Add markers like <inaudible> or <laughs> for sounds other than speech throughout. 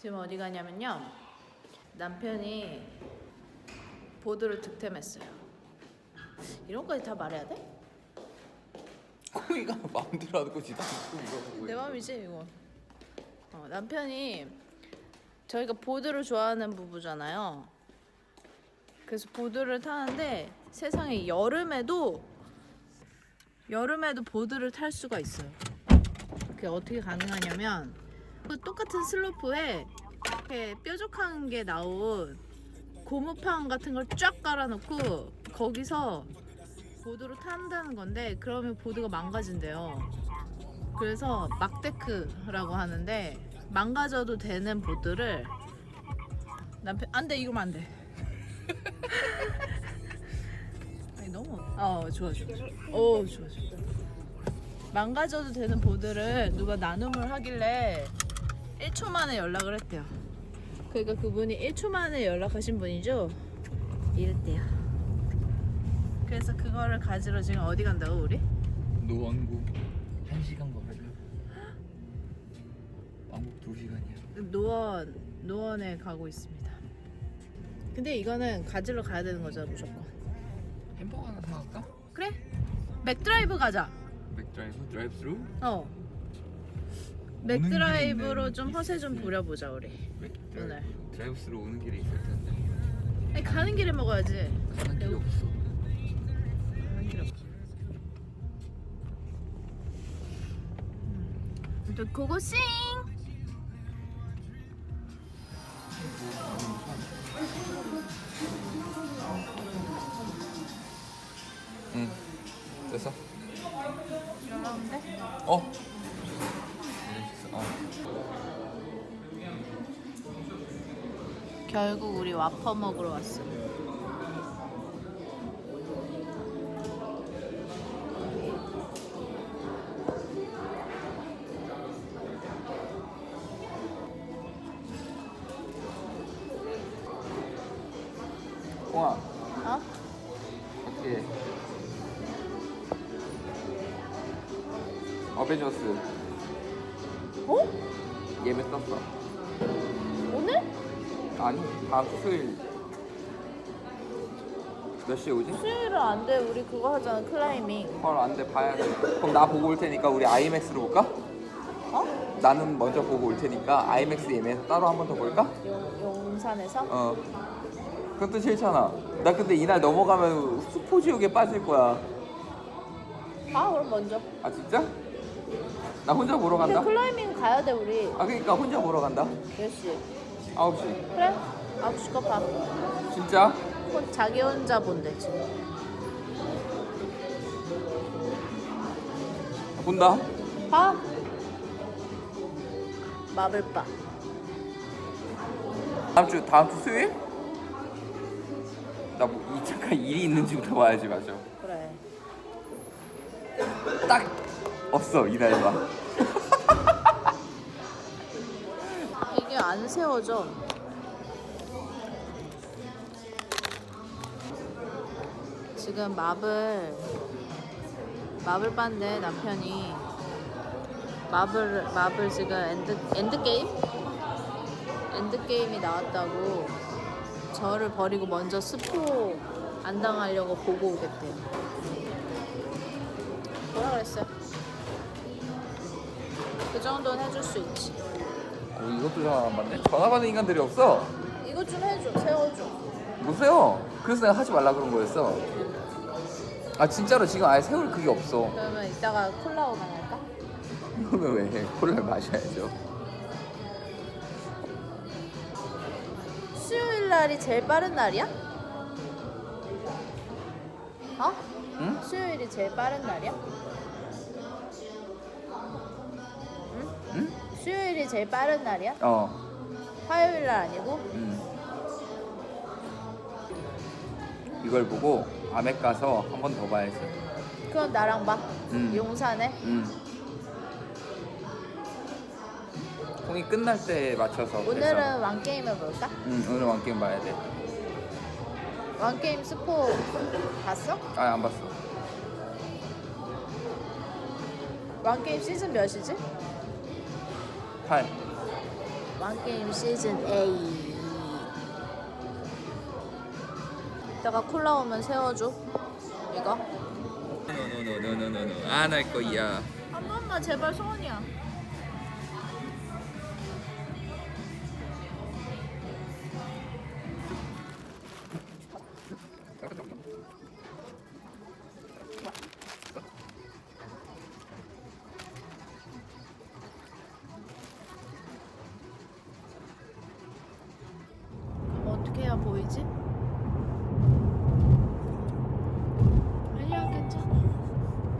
지금 어디 가냐면요. 남편이 보드를 득템했어요. 이런 거까지 다 말해야 돼? 코이가 <laughs> 마음대로 하는 거지 나도 내 맘이지 이거. 어, 남편이 저희가 보드를 좋아하는 부부잖아요. 그래서 보드를 타는데 세상에 여름에도 여름에도 보드를 탈 수가 있어요. 그게 어떻게 가능하냐면 그 똑같은 슬로프에 이렇게 뾰족한 게 나온 고무판 같은 걸 쫙 깔아놓고 거기서 보드로 탄다는 건데 그러면 보드가 망가진대요. 그래서 막데크라고 하는데 망가져도 되는 보드를 남편 안돼 이러면 안돼. <laughs> 아니 너무 어 좋아 좋아. 오 좋아 좋아. 망가져도 되는 보드를 누가 나눔을 하길래 1초 만에 연락을 했대요 그러니까 그분이 1초 만에 연락하신 분이죠 이랬대요 그래서 그거를 가지러 지금 어디 간다고 우리? 노원구 한 시간 걸려 왕복 두 시간이야 노원 노원에 가고 있습니다. 근데 이거는 가지러 가야 되는 거잖아 무조건. 햄버거 하나 사갈까? 그래? 맥드라이브 가자. 맥드라이브 드라이브 스루 어. 맥드라이브로 좀 허세 좀 부려보자 우리. 맥드라이브 드라이브 스루 오는 길에 있을 텐데 아니 가는 길에 먹어야지. 가는 길이 없어 가는 길에 없어. 음. 또 고고싱. 응 됐어? 어? 어 결국 우리 와퍼 먹으러 왔어. 홍아 어? 어떻게 어벤져스 어? 예매 떴어? 아니 다음 주 수요일 몇 시에 오지? 수요일은 안 돼. 우리 그거 하잖아 클라이밍. 헐 안돼 봐야 돼 그럼 나 보고 올 테니까 우리 아이맥스로 볼까? 어? 나는 먼저 보고 올 테니까 아이맥스 예매 따로 한 번 더 볼까? 용, 용산에서? 어 그것도 싫잖아 나 근데 이날 넘어가면 수포지옥에 빠질 거야 아 그럼 먼저. 아 진짜? 나 혼자 보러 근데 간다? 클라이밍 가야 돼 우리. 아 그러니까 혼자 보러 간다 몇 시? 9시 그래? 9시 거 봐. 진짜? 혼, 자기 혼자 본대 지금. 본다 봐. 마블바. 다음 주 다음 주 수요일? 나뭐 잠깐 일이 있는지부터 봐야지 맞아 그래. 딱 없어 이날만 안 세워져. 지금 마블 마블 반대 남편이 마블 마블 지금 엔드 엔드 게임 엔드 게임이 나왔다고 저를 버리고 먼저 스포 안 당하려고 보고 오겠대요. 뭐라 그랬어요? 그 정도는 해줄 수 있지. 어, 이것도 전화 안 받네 전화 받는 인간들이 없어 이거 좀 해줘, 세워줘. 못 세워 그래서 내가 하지 말라 그런 거였어 아 진짜로 지금 아예 세울 그게 없어 그러면 이따가 콜라 오면 할까? 그러면 왜 해? 콜라를 마셔야죠 수요일 날이 제일 빠른 날이야? 어? 응? 수요일이 제일 빠른 날이야? 제일 빠른 날이야? 어 화요일 날 아니고? 음. 이걸 보고 아메 가서 한 번 더 봐야지 그럼 나랑 봐. 음. 용산에. 음. 공이 끝날 때 맞춰서 그래서. 오늘은 왕게임 해볼까? 응 오늘 왕게임 봐야 돼. 왕게임 스포 봤어? 아 안 봤어. 왕게임 시즌 몇이지? 8. 왕게임 시즌 A. 이따가 콜라 오면 세워줘. 이거? 노노노노노노 안할 거야. 한 번만 제발 소원이야 보이지? 아니야 괜찮아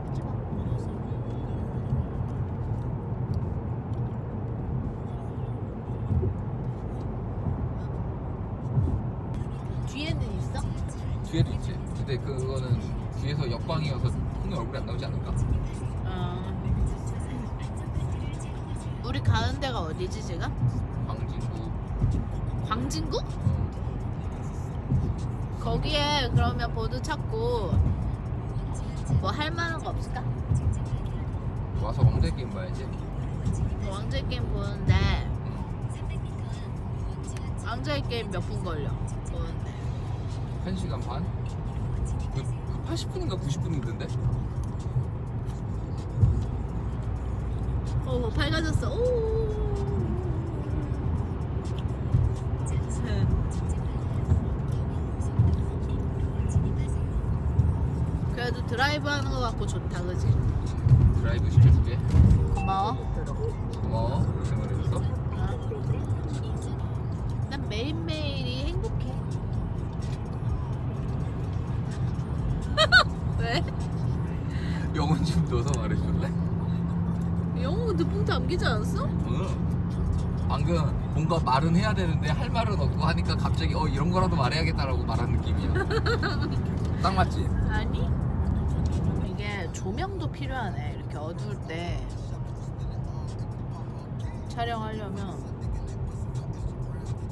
하지 마. 뒤에는 있어? 뒤에도 있지. 근데 그거는 뒤에서 역광이어서 형님 얼굴이 안 나오지 않을까? 아. 우리 가는 데가 어디지 지금? 광진구. 광진구? 어. 거기에 그러면 보드 찾고 뭐 할 만한 거 없을까? 와서 왕대 게임 봐야지. 왕좌의 게임 보는데 응. 왕좌의 게임 몇 분 걸려? 보는데 1시간 반? 그, 그 80분인가 90분이던데? 어 밝아졌어 오 드라이브 하는 거 같고 좋다 그지? 드라이브 시켜줄게. 고마워 고마워. 생활해줘서. 어? 난 매일매일이 행복해 <laughs> 왜? 영혼 좀 넣어서 말해줄래? 영어 느낌 담기지 않았어? 응. 방금 뭔가 말은 해야 되는데 할 말은 없고 하니까 갑자기 어 이런 거라도 말해야겠다라고 말한 느낌이야. <laughs> 딱 맞지? 아니 이 게 조명도 필요하네 이렇게 어두울 때 촬영하려면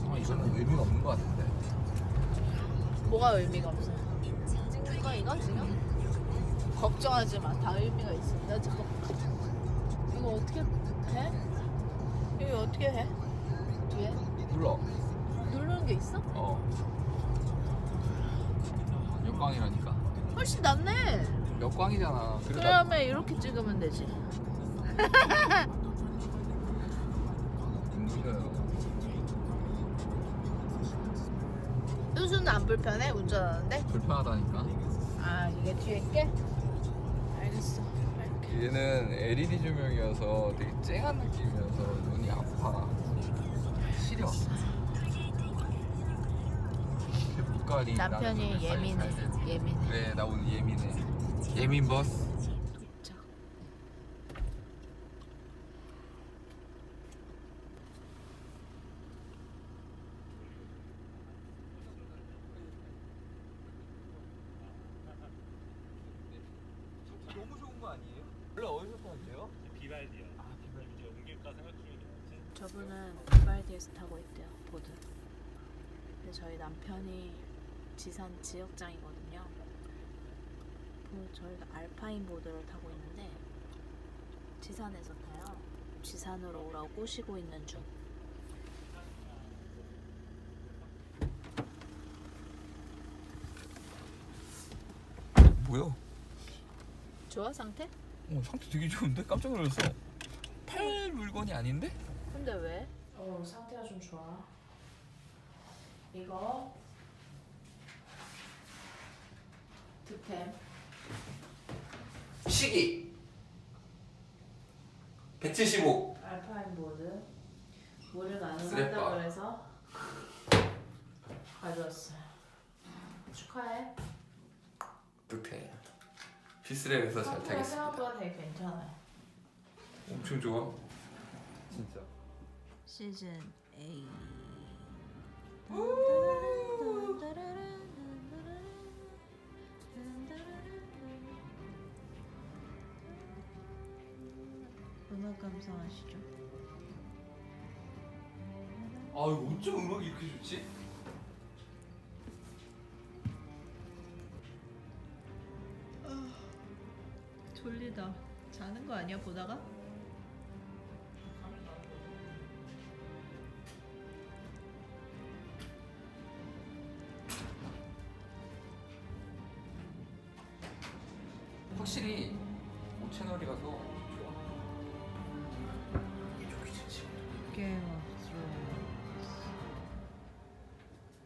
어, 이거는 의미가 없는 것 같은데. 뭐가 의미가 없어 찍는 거 이거 지금? 걱정하지 마 다 의미가 있어 나 지금 이거 어떻게 해? 이거 어떻게 해? 뒤에 눌러. 누르는 게 있어? 어. 역광이라니까. 훨씬 낫네 역광이잖아. 그러다 그러면 이렇게 찍으면 되지 <laughs> 눈물려요. 효수는 안 불편해? 운전하는데? 불편하다니까. 아 이게 뒤에 게? 알겠어 얘는 LED 조명이어서 되게 쨍한 느낌이어서 눈이 아파. 시려. 남편이 나는 좀 예민해 잘 돼. 예민해 그래 나 오늘 예민해. 예민 버스. 저분은 비발디에서 타고 있대요 보드 근데 저희 남편이 지산 지역장이거든요 저희가 알파인 보드를 타고 있는데 지산에서 타요 지산으로 오라고 꼬시고 있는 중 뭐야? 좋아 상태? 어 상태 되게 좋은데? 깜짝 놀랐어. 팔 물건이 아닌데? 근데 왜? 어 상태가 좀 좋아 이거 득템 시기. 175 알파인 보드. 물을 가능하다 스레빠. 그래서 가져왔어요. 축하해. 득템 비스랩에서 잘 타겠습니다. 생각보다 되게 괜찮아요. 엄청 좋아? 진짜. 시즌 A 음악 감상하시죠. 아 어쩜 음악이 이렇게 좋지? 아, 졸리다. 자는 거 아니야 보다가? 확실히 뭐 5채널이라서